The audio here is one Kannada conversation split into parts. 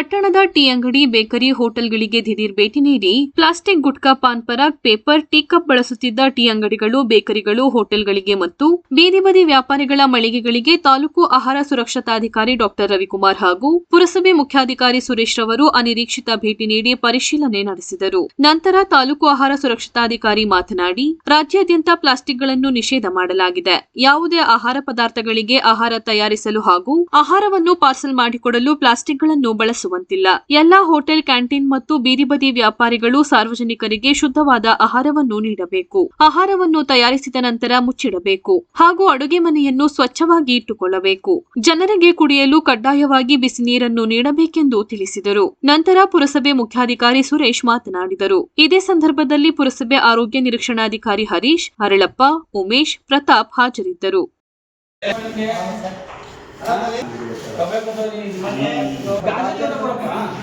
ಪಟ್ಟಣದ ಟೀ ಅಂಗಡಿ, ಬೇಕರಿ ಹೋಟೆಲ್ಗಳಿಗೆ ದಿಢೀರ್ ಭೇಟಿ ನೀಡಿ plastic gutkha Pan Parag paper tea cup ಬಳಸುತ್ತಿದ್ದ ಟೀ ಅಂಗಡಿಗಳು, ಬೇಕರಿಗಳು, ಹೋಟೆಲ್ಗಳಿಗೆ ಮತ್ತು ಬೀದಿ ಬದಿ ವ್ಯಾಪಾರಿಗಳ ಮಳಿಗೆಗಳಿಗೆ ತಾಲೂಕು ಆಹಾರ ಸುರಕ್ಷತಾಧಿಕಾರಿ ಡಾಕ್ಟರ್ ರವಿಕುಮಾರ್ ಹಾಗೂ ಪುರಸಭೆ ಮುಖ್ಯಾಧಿಕಾರಿ ಸುರೇಶ್ ರವರು ಅನಿರೀಕ್ಷಿತ ಭೇಟಿ ನೀಡಿ ಪರಿಶೀಲನೆ ನಡೆಸಿದರು. ನಂತರ ತಾಲೂಕು ಆಹಾರ ಸುರಕ್ಷತಾಧಿಕಾರಿ ಮಾತನಾಡಿ, ರಾಜ್ಯಾದ್ಯಂತ ಪ್ಲಾಸ್ಟಿಕ್ಗಳನ್ನು ನಿಷೇಧ ಮಾಡಲಾಗಿದೆ. ಯಾವುದೇ ಆಹಾರ ಪದಾರ್ಥಗಳಿಗೆ ಆಹಾರ ತಯಾರಿಸಲು ಹಾಗೂ ಆಹಾರವನ್ನು ಪಾರ್ಸಲ್ ಮಾಡಿಕೊಡಲು ಪ್ಲಾಸ್ಟಿಕ್ಗಳನ್ನು ಬಳಸುವಂತಿಲ್ಲ ಎಲ್ಲಾ ಹೋಟೆಲ್, ಕ್ಯಾಂಟೀನ್ ಮತ್ತು ಬೀದಿ ಬದಿ ವ್ಯಾಪಾರಿಗಳು ಸಾರ್ವಜನಿಕರಿಗೆ ಶುದ್ಧವಾದ ಆಹಾರವನ್ನು ನೀಡಬೇಕು. ಆಹಾರವನ್ನು ತಯಾರಿಸಿದ ನಂತರ ಮುಚ್ಚಿಡಬೇಕು. ಹಾಗೂ ಅಡುಗೆ ಮನೆಯನ್ನು ಸ್ವಚ್ಛವಾಗಿ ಇಟ್ಟುಕೊಳ್ಳಬೇಕು. ಜನರಿಗೆ ಕುಡಿಯಲು ಕಡ್ಡಾಯವಾಗಿ ಬಿಸಿ ನೀರನ್ನು ನೀಡಬೇಕೆಂದು ತಿಳಿಸಿದರು. ನಂತರ ಪುರಸಭೆ ಮುಖ್ಯಾಧಿಕಾರಿ ಸುರೇಶ್ ಮಾತನಾಡಿದರು. ಇದೇ ಸಂದರ್ಭದಲ್ಲಿ ಪುರಸಭೆ ಆರೋಗ್ಯ ನಿರೀಕ್ಷಣಾಧಿಕಾರಿ ಹರೀಶ್ ಹರಳಪ್ಪ ಉಮೇಶ್, ಪ್ರತಾಪ್ ಹಾಜರಿದ್ದರು.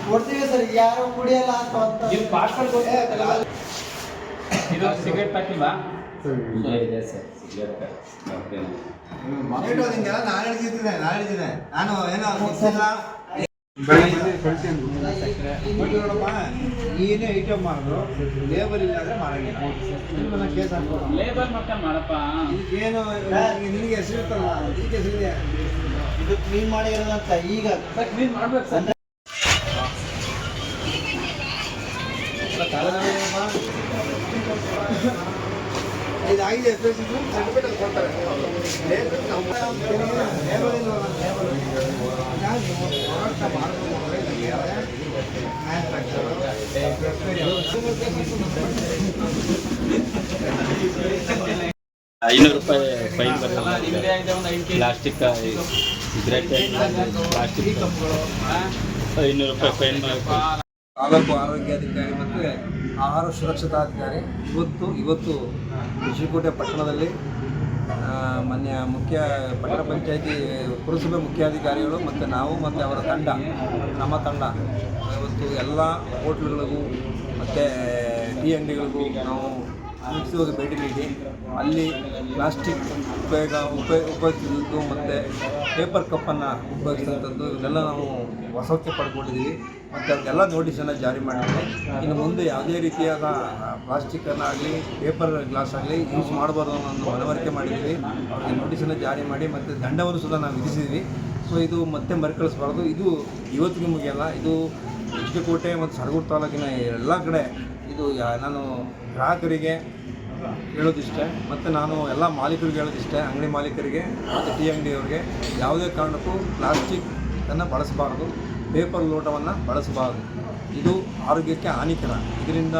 ಕೊಡ್ತೀವಿ ಸರ್ ಯಾರು ಕುಡಿಯಲ್ಲ ಅಂತ ಇದು ಸಿಗರೇಟ್ ಹಾಕಿಲ್ವಾ ಇದೆ ಸರ್ ಸಿಗರೇಟ್ ನಾನು ನಾನು ಏನೋ ಏನೋ ಐಟಮ್ ಮಾಡಿದ್ರು ಲೇಬರ್ ಇಲ್ಲ ಮಾಡಂಗಿಲ್ಲ ಕೇಸ್ ಹಾಕ್ಬೋದು ಲೇಬರ್ ಮಾಡಪ್ಪ. ಏನು ನಿನಗೆ ಹೆಸರು ಇರ್ತಲ್ಲ ಹೆಸರಿದೆ ಇದು ಕ್ಲೀನ್ ಮಾಡಿರೋದಂತ ಈಗ ಕ್ಲೀನ್ ಮಾಡ್ಬೇಕು ಸರ್ ಇದಾಗಿದೆ ಸರ್ಟಿಫಿಕೇಟ್ ಕೊಡ್ತಾರೆ ಲೇಬರ್ ಐನೂರು ರೂಪಾಯಿ ಫೈನ್ ಪ್ಲಾಸ್ಟಿಕ್ ಸಿಗರೇಟ್, ಪ್ಲಾಸ್ಟಿಕ್. ಐನೂರು ರೂಪಾಯಿ ಫೈನ್ ತಾಲೂಕು ಆರೋಗ್ಯಾಧಿಕಾರಿ ಮತ್ತು ಆಹಾರ ಸುರಕ್ಷತಾಧಿಕಾರಿ ಇವತ್ತು ಇವತ್ತು, ಕೃಷಿಕೋಟೆ ಪಟ್ಟಣದಲ್ಲಿ ಮಾನ್ಯ ಮುಖ್ಯ ಪಟ್ಟಣ ಪಂಚಾಯಿತಿ ಪುರಸಭೆ ಮುಖ್ಯಾಧಿಕಾರಿಗಳು ಮತ್ತು ನಾವು ಮತ್ತು ಅವರ ತಂಡ, ನಮ್ಮ ತಂಡ, ಇವತ್ತು ಎಲ್ಲ ಹೋಟ್ಲುಗಳಿಗೂ ಮತ್ತು ಟೀ ಅಂಗಡಿಗಳಿಗೂ ನಾವು ಮುಗಿಸುವಾಗ ಭೇಟಿ ನೀಡಿ, ಅಲ್ಲಿ ಪ್ಲಾಸ್ಟಿಕ್ ಉಪಯೋಗ ಉಪಯೋಗ ಉಪಯೋಗಿಸಿದ್ದು ಮತ್ತು ಪೇಪರ್ ಕಪ್ಪನ್ನು ಉಪಯೋಗಿಸಿದಂಥದ್ದು ಇವನ್ನೆಲ್ಲ ನಾವು ವಶಕ್ಕೆ ಪಡ್ಕೊಂಡಿದ್ದೀವಿ. ಮತ್ತು ಅದಕ್ಕೆಲ್ಲ ನೋಟಿಸನ್ನು ಜಾರಿ ಮಾಡಿದ್ದೀವಿ ಇನ್ನು ಮುಂದೆ ಯಾವುದೇ ರೀತಿಯಾದ ಪ್ಲಾಸ್ಟಿಕ್ಕನ್ನು ಆಗಲಿ, ಪೇಪರ್ ಗ್ಲಾಸ್ ಆಗಲಿ ಯೂಸ್ ಮಾಡಬಾರ್ದು ಅನ್ನೋ ಮನವರಿಕೆ ಮಾಡಿದ್ದೀವಿ. ಅವ್ರಿಗೆ ನೋಟಿಸನ್ನು ಜಾರಿ ಮಾಡಿ ಮತ್ತು ದಂಡವನ್ನು ಸಹ ನಾವು ವಿಧಿಸಿದ್ವಿ ಸೊ ಇದು ಮತ್ತೆ ಮರುಕಳಿಸಬಾರ್ದು. ಇದು ಇವತ್ತಿಗೆ ಮುಗಿಯಲ್ಲ ಇದು ಹೆಚ್ಚುಕೋಟೆ ಕೋಟೆ ಮತ್ತು ಸರಗೂರು ತಾಲೂಕಿನ ಎಲ್ಲ ಕಡೆ ಇದು ನಾನು ಗ್ರಾಹಕರಿಗೆ ಹೇಳೋದಿಷ್ಟೇ, ಮತ್ತು ನಾನು ಎಲ್ಲ ಮಾಲೀಕರಿಗೆ ಹೇಳೋದಿಷ್ಟೇ, ಅಂಗಡಿ ಮಾಲೀಕರಿಗೆ ಮತ್ತು ಟೀ ಅಂಗಡಿಯವ್ರಿಗೆ ಯಾವುದೇ ಕಾರಣಕ್ಕೂ ಪ್ಲಾಸ್ಟಿಕ್ಕನ್ನು ಬಳಸಬಾರ್ದು. ಪೇಪರ್ ಲೋಟವನ್ನು ಬಳಸಬಾರದು. ಇದು ಆರೋಗ್ಯಕ್ಕೆ ಹಾನಿಕರ. ಇದರಿಂದ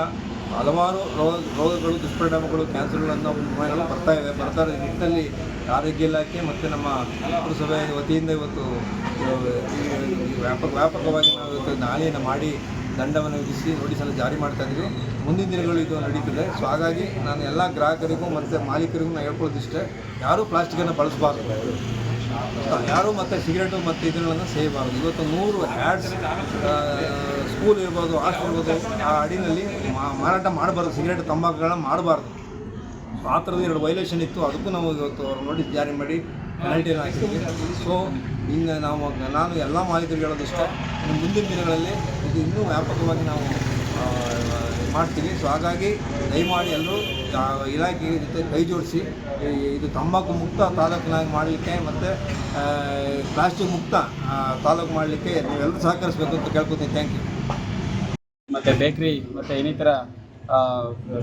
ಹಲವಾರು ರೋಗ ರೋಗಗಳು, ದುಷ್ಪರಿಣಾಮಗಳು, ಕ್ಯಾನ್ಸರ್ಗಳನ್ನು ಉಂಟುಗಳು ಬರ್ತಾ ಇವೆ. ಬರ್ತಾ ಇರೋ ನಿಟ್ಟಿನಲ್ಲಿ ಆರೋಗ್ಯ ಇಲಾಖೆ ಮತ್ತು ನಮ್ಮ ಪುರಸಭೆ ವತಿಯಿಂದ ಇವತ್ತು ವ್ಯಾಪಕ, ವ್ಯಾಪಕವಾಗಿ ನಾವು ಇವತ್ತು ನಾಳೆಯನ್ನು ಮಾಡಿ ದಂಡವನ್ನು ವಿಧಿಸಿ ನೋಟಿಸನ್ನು ಜಾರಿ ಮಾಡ್ತಾ ಇದ್ದೀವಿ ಮುಂದಿನ ದಿನಗಳು ಇದು ನಡೀತದೆ. ಸೊ, ಹಾಗಾಗಿ ನಾನು ಎಲ್ಲ ಗ್ರಾಹಕರಿಗೂ ಮತ್ತು ಮಾಲೀಕರಿಗೂ ನಾನು ಹೇಳ್ಕೊಳ್ಳೋದಿಷ್ಟೇ. ಯಾರೂ ಪ್ಲಾಸ್ಟಿಕನ್ನು ಬಳಸಬಾರ್ದು. ಯಾರು ಮತ್ತು ಸಿಗರೇಟು ಮತ್ತು ಇದನ್ನೆಲ್ಲ ಸೇಯಬಾರದು ಇವತ್ತು ನೂರು ಆ್ಯಡ್ಸ್ ಸ್ಕೂಲ್ ಇರ್ಬೋದು ಆಸ್ಟ್ ಇರ್ಬೋದು, ಆ ಅಡಿನಲ್ಲಿ ಮಾರಾಟ ಮಾಡಬಾರ್ದು, ಸಿಗರೇಟ್, ತಂಬಾಕುಗಳನ್ನ ಮಾಡಬಾರ್ದು. ಆ ಥರದ ಎರಡು ವೈಲೇಷನ್ ಇತ್ತು. ಅದಕ್ಕೂ ನಾವು ಇವತ್ತು ಅವ್ರು ನೋಟಿಸ್ ಜಾರಿ ಮಾಡಿ ಪೆನಾಲ್ಟಿಯನ್ನು ಹಾಕಿದ್ವಿ. ಸೊ ಇನ್ನು ನಾವು, ನಾನು ಎಲ್ಲ ಮಾಹಿತಿ ಹೇಳೋದಿಷ್ಟ. ಮುಂದಿನ ದಿನಗಳಲ್ಲಿ ಇದು ಇನ್ನೂ ವ್ಯಾಪಕವಾಗಿ ನಾವು ಆ, ಮಾಡ್ತೀವಿ ಸೊ ಹಾಗಾಗಿ ದಯಮಾಡಿ ಎಲ್ಲರೂ ಇಲಾಖೆ ಜೊತೆ ಕೈ ಜೋಡಿಸಿ ಇದು ತಂಬಾಕು ಮುಕ್ತ ತಾಲೂಕಿನಾಗಿ ಮಾಡಲಿಕ್ಕೆ ಮತ್ತು ಪ್ಲಾಸ್ಟಿಕ್ ಮುಕ್ತ ತಾಲೂಕು ಮಾಡಲಿಕ್ಕೆ ನೀವೆಲ್ಲರೂ ಸಹಕರಿಸಬೇಕು ಅಂತ ಕೇಳ್ಕೊತೀನಿ. ಥ್ಯಾಂಕ್ ಯು ಮತ್ತೆ ಬೇಕ್ರಿ ಮತ್ತೆ ಇನ್ನಿತರ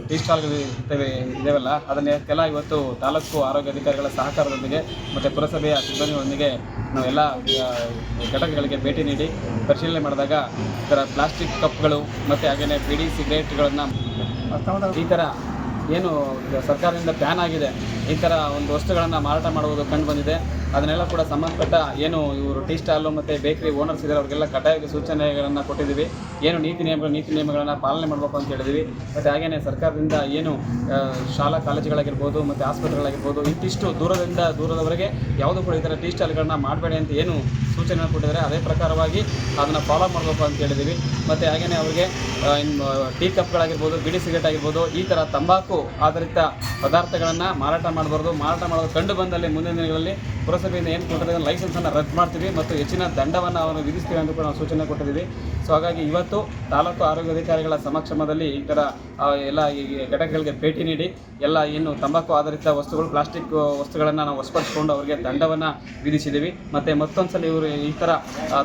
ಟೀ ಸ್ಟಾಲ್ಗಳು ಇರ್ತವೆ, ಇದಾವಲ್ಲ? ಅದನ್ನೆಲ್ಲ ಇವತ್ತು ತಾಲೂಕು ಆರೋಗ್ಯ ಅಧಿಕಾರಿಗಳ ಸಹಕಾರದೊಂದಿಗೆ ಮತ್ತು ಪುರಸಭೆಯ ಸಿಬ್ಬಂದಿಗಳೊಂದಿಗೆ ಎಲ್ಲ ಘಟಕಗಳಿಗೆ ಭೇಟಿ ನೀಡಿ ಪರಿಶೀಲನೆ ಮಾಡಿದಾಗ ಈ ಥರ ಪ್ಲಾಸ್ಟಿಕ್ ಕಪ್ಗಳು ಮತ್ತು ಹಾಗೆಯೇ ಬಿಡಿ ಸಿಗರೇಟ್ಗಳನ್ನು ಈ ಥರ ಏನು ಸರ್ಕಾರದಿಂದ ಪ್ಯಾನ್ ಆಗಿದೆ. ಈ ಥರ ಒಂದು ವಸ್ತುಗಳನ್ನು ಮಾರಾಟ ಮಾಡುವುದು ಕಂಡು ಬಂದಿದೆ. ಅದನ್ನೆಲ್ಲ ಕೂಡ ಸಂಬಂಧಪಟ್ಟ ಏನು ಇವರು ಟೀ ಸ್ಟಾಲು ಮತ್ತು ಬೇಕರಿ ಓನರ್ಸ್ ಇದ್ದಾರೆ ಅವ್ರಿಗೆಲ್ಲ ಕಡ್ಡಾಯವಾಗಿ ಸೂಚನೆಗಳನ್ನು ಕೊಟ್ಟಿದ್ದೀವಿ. ಏನು ನೀತಿ ನಿಯಮಗಳು ನೀತಿ ನಿಯಮಗಳನ್ನು ಪಾಲನೆ ಮಾಡಬೇಕು ಅಂತ ಹೇಳಿದ್ವಿ ಮತ್ತು ಹಾಗೆಯೇ ಸರ್ಕಾರದಿಂದ ಏನು ಶಾಲಾ ಕಾಲೇಜುಗಳಾಗಿರ್ಬೋದು ಮತ್ತು ಆಸ್ಪತ್ರೆಗಳಾಗಿರ್ಬೋದು, ಇಂತಿಷ್ಟು ದೂರದಿಂದ ದೂರದವರೆಗೆ ಯಾವುದೂ ಕೂಡ ಈ ಥರ ಟೀ ಸ್ಟಾಲ್ಗಳನ್ನ ಮಾಡಬೇಡಿ ಅಂತ ಏನು ಸೂಚನೆ ಕೊಟ್ಟಿದ್ದಾರೆ. ಅದೇ ಪ್ರಕಾರವಾಗಿ ಅದನ್ನು ಫಾಲೋ ಮಾಡಬೇಕು ಅಂತ ಹೇಳಿದ್ದೀವಿ. ಮತ್ತು ಹಾಗೆಯೇ ಅವರಿಗೆ ಟೀ ಕಪ್ಗಳಾಗಿರ್ಬೋದು ಬಿಡಿ ಸಿಗರೇಟ್ ಆಗಿರ್ಬೋದು, ಈ ಥರ ತಂಬಾಕು ಆಧಾರಿತ ಪದಾರ್ಥಗಳನ್ನು ಮಾರಾಟ ಮಾಡಬಾರ್ದು. ಮಾರಾಟ ಮಾಡೋದು ಕಂಡು ಬಂದಲ್ಲಿ ಮುಂದಿನ ದಿನಗಳಲ್ಲಿ ಪುರಸಭೆ ಪುರಸಭೆಯಿಂದ ಏನು ಕೊಟ್ಟಿದೆ ಲೈಸೆನ್ಸನ್ನು ರದ್ದು ಮಾಡ್ತೀವಿ ಮತ್ತು ಹೆಚ್ಚಿನ ದಂಡವನ್ನು ಅವನು ವಿಧಿಸ್ತೀವಿ ಅಂತ ಕೂಡ ನಾವು ಸೂಚನೆ ಕೊಟ್ಟಿದ್ದೀವಿ. ಸೊ ಹಾಗಾಗಿ ಇವತ್ತು ತಾಲೂಕು ಆರೋಗ್ಯ ಅಧಿಕಾರಿಗಳ ಸಮಕ್ಷಮದಲ್ಲಿ ಈ ಥರ ಎಲ್ಲ ಈ ಘಟಕಗಳಿಗೆ ಭೇಟಿ ನೀಡಿ, ಎಲ್ಲ ಏನು ತಂಬಾಕು ಆಧಾರಿತ ವಸ್ತುಗಳು, ಪ್ಲಾಸ್ಟಿಕ್ ವಸ್ತುಗಳನ್ನು ನಾವು ವಶಪಡಿಸಿಕೊಂಡು ಅವರಿಗೆ ದಂಡವನ್ನು ವಿಧಿಸಿದ್ದೀವಿ. ಮತ್ತು ಮತ್ತೊಂದು ಸಲ ಇವರು ಈ ಥರ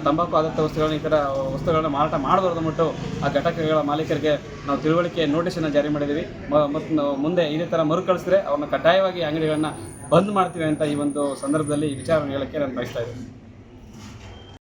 ತಂಬಾಕು ಆಧಾರಿತ ವಸ್ತುಗಳನ್ನ, ಈ ಥರ ವಸ್ತುಗಳನ್ನು ಮಾರಾಟ ಮಾಡಬಾರ್ದು ಅಂದ್ಬಿಟ್ಟು ಆ ಘಟಕಗಳ ಮಾಲೀಕರಿಗೆ ನಾವು ತಿಳುವಳಿಕೆ ನೋಟಿಸನ್ನು ಜಾರಿ ಮಾಡಿದ್ದೀವಿ. ಮತ್ತು ಮುಂದೆ ಇದೇ ಥರ ಮರುಕಳಿಸಿದ್ರೆ ಅವ್ರನ್ನ ಕಡ್ಡಾಯವಾಗಿ ಅಂಗಡಿಗಳನ್ನು ಬಂದ್ ಮಾಡ್ತೀವಿ ಅಂತ ಈ ಒಂದು ಸಂದರ್ಭದಲ್ಲಿ ವಿಚಾರ ಹೇಳೋಕ್ಕೆ ನಾನು ಬಯಸ್ತಾ ಇದ್ದೀನಿ